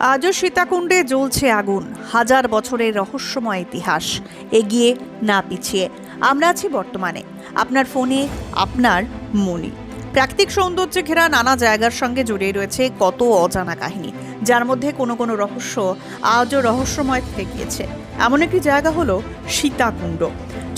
আজও সীতাকুণ্ডে জ্বলছে আগুন। হাজার বছরের রহস্যময় ইতিহাস। এগিয়ে না পিছিয়ে। আমরা আছি বর্তমানে। আপনার ফোনে আপনার মনি। প্রাকৃতিক সৌন্দর্যে ঘেরা নানা জায়গার সঙ্গে জড়িয়ে রয়েছে কত অজানা কাহিনী, যার মধ্যে কোনো কোনো রহস্য আজও রহস্যময় থেকে গিয়েছে। এমন একটি জায়গা হলো সীতাকুণ্ড।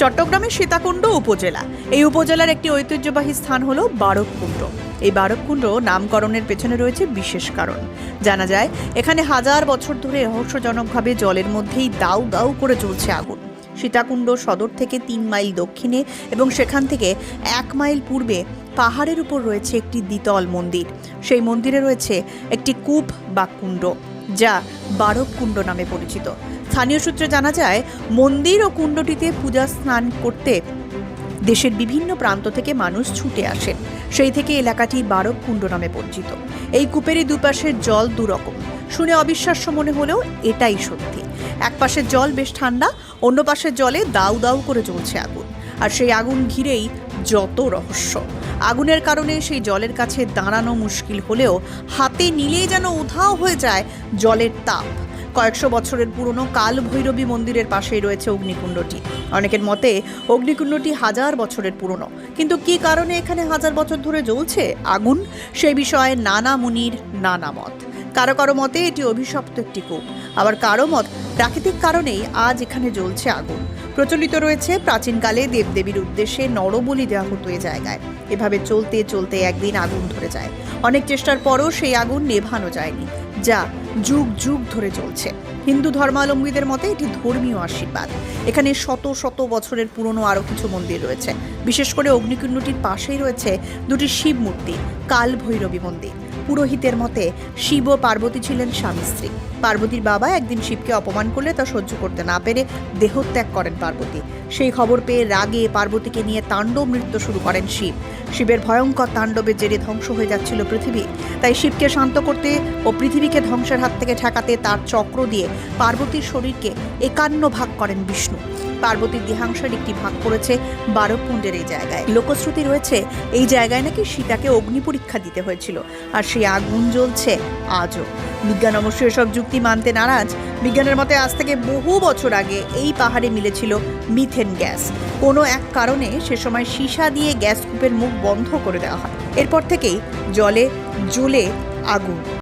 চট্টগ্রামের সীতাকুণ্ড উপজেলা। এই উপজেলার একটি ঐতিহ্যবাহী স্থান হলো বারককুণ্ড। এই বারককুণ্ড নামকরণের পেছনে রয়েছে বিশেষ কারণ। জানা যায়, এখানে হাজার বছর ধরে রহস্যজনকভাবে জলের মধ্যেই দাউ দাউ করে জ্বলছে আগুন। সীতাকুণ্ড সদর থেকে তিন মাইল দক্ষিণে এবং সেখান থেকে এক মাইল পূর্বে পাহাড়ের উপর রয়েছে একটি দ্বিতল মন্দির। সেই মন্দিরে রয়েছে একটি কূপ বা কুণ্ড, যা বারক কুণ্ড নামে পরিচিত। স্থানীয় সূত্রে জানা যায়, মন্দির ও কুণ্ডটিতে পূজা স্নান করতে দেশের বিভিন্ন প্রান্ত থেকে মানুষ ছুটে আসেন। সেই থেকে এলাকাটি বারক কুণ্ড নামে পরিচিত। এই কূপেরই দুপাশের জল দুরকম। শুনে অবিশ্বাস্য মনে হলেও এটাই সত্যি। এক পাশের জল বেশ ঠান্ডা, অন্য পাশের জলে দাউ দাউ করে জ্বলছে আগুন। আর সেই আগুন ঘিরেই যত রহস্য। আগুনের কারণে সেই জলের কাছে দাঁড়ানো মুশকিল হলেও হাতে নিলেই যেন উধাও হয়ে যায় জলের তাপ। কয়েকশো বছরের পুরনো কাল ভৈরবী মন্দিরের পাশেই রয়েছে অগ্নিকুণ্ডটি। অনেকের মতে, অগ্নিকুণ্ডটি হাজার বছরের পুরনো। কিন্তু কী কারণে এখানে হাজার বছর ধরে জ্বলছে? আগুন? সেই বিষয়ে নানা মুনির, নানা মত। কারও কারও মতে, এটি অভিশপ্ত একটি কূপ। আবার কারও মত, প্রাকৃতিক কারণেই আজ এখানে জ্বলছে আগুন। প্রচলিত রয়েছে প্রাচীনকালে দেবদেবীর উদ্দেশ্যে নরবলি দেওয়া হতো এ জায়গায়। এভাবে চলতে চলতে একদিন আগুন ধরে যায়। অনেক চেষ্টার পরও সেই আগুন নেভানো যায়নি। যা যুগ যুগ ধরে চলছে। হিন্দু ধর্মাবলম্বীদের মতে এটি ধর্মীয় আশীর্বাদ। এখানে শত শত বছরের পুরনো আরও কিছু মন্দির রয়েছে। বিশেষ করে অগ্নিকুণ্ডটির পাশেই রয়েছে দুটি শিব মূর্তি কাল ভৈরবী মন্দির। পুরোহিতের মতে, শিব ও পার্বতী ছিলেন স্বামী স্ত্রী। পার্বতীর বাবা একদিন শিবকে অপমান করলে তা সহ্য করতে না পেরে দেহত্যাগ করেন পার্বতী। সেই খবর পেয়ে রাগে পার্বতীকে নিয়ে তাণ্ডব নৃত্য শুরু করেন শিব। শিবের ভয়ঙ্কর তাণ্ডবের জেরে ধ্বংস হয়ে যাচ্ছিল পৃথিবী। তাই শিবকে শান্ত করতে ও পৃথিবীকে ধ্বংসের হাত থেকে ঠেকাতে তার চক্র দিয়ে পার্বতীর শরীরকে একান্ন ভাগ করেন বিষ্ণু। পার্বতীর দেহাংশের একটি ভাগ করেছে পড়েছে বারকুণ্ডের এই জায়গায়। লোকশ্রুতি রয়েছে, এই জায়গায় নাকি সীতাকে অগ্নি পরীক্ষা দিতে হয়েছিল। আর সেই আগুন জ্বলছে আজও। বিজ্ঞান অবশ্য এসব যুক্তি মানতে নারাজ। বিজ্ঞানের মতে আজ থেকে বহু বছর আগে এই পাহাড়ে মিলেছিল মিথেন গ্যাস। কোনো এক কারণে সে সময় সীসা দিয়ে গ্যাস কূপের মুখ বন্ধ করে দেওয়া হয়। এরপর থেকেই জলে জ্বলে আগুন।